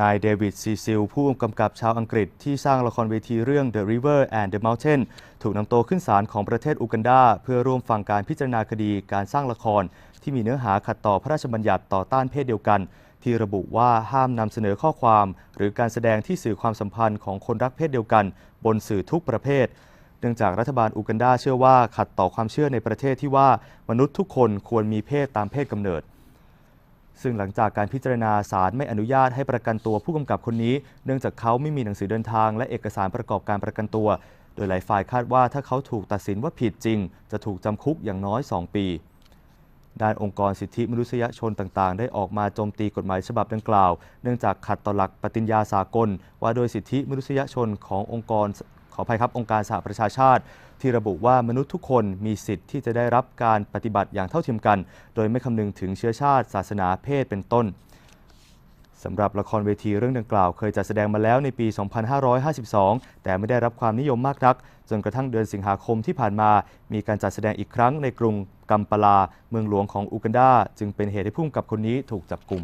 นายเดวิดซีซิลผู้กำกับชาวอังกฤษที่สร้างละครเวทีเรื่อง The River and the Mountain ถูกนำตัวขึ้นศาลของประเทศอูกันดา เพื่อร่วมฟังการพิจารณาคดีการสร้างละคร ที่มีเนื้อหาขัดต่อพระราชบัญญัติต่อต้านเพศเดียวกัน ที่ระบุว่าห้ามนำเสนอข้อความ หรือการแสดงที่สื่อความสัมพันธ์ของคนรักเพศเดียวกัน บนสื่อทุกประเภท เนื่องจากรัฐบาลอูกันดาเชื่อว่าขัดต่อความเชื่อในประเทศที่ว่ามนุษย์ทุกคนควรมีเพศตามเพศกำเนิด ซึ่งหลังจากการพิจารณาศาลไม่อนุญาตให้ประกันตัวผู้กำกับคนนี้ เนื่องจากเขาไม่มีหนังสือเดินทาง และเอกสารประกอบการประกันตัว โดยหลายฝ่ายคาดว่าถ้าเขาถูกตัดสินว่าผิดจริง จะถูกจำคุกอย่างน้อย 2 ปี ด้านองค์กรสิทธิมนุษยชนต่างๆ ได้ออกมาโจมตีกฎหมายฉบับดังกล่าว เนื่องจากขัดต่อหลักปฏิญญาสากล ว่าโดยสิทธิมนุษยชนขององค์กร ขออภัยครับองค์การสหประชาชาติ ที่ระบุว่ามนุษย์ทุกคนมีสิทธิ์ที่จะได้รับการปฏิบัติอย่างเท่าเทียมกัน โดยไม่คำนึงถึงเชื้อชาติ ศาสนาเพศเป็นต้นสำหรับละครเวทีเรื่องดังกล่าว เคยจัดแสดงมาแล้วในปี 2552 แต่ไม่ได้รับความนิยมมากนัก จนกระทั่งเดือนสิงหาคมที่ผ่านมา มีการจัดแสดงอีกครั้งในกรุงกัมปลา เมืองหลวงของอูกันดา จึงเป็นเหตุให้ผู้กำกับคนนี้ถูกจับกลุ่ม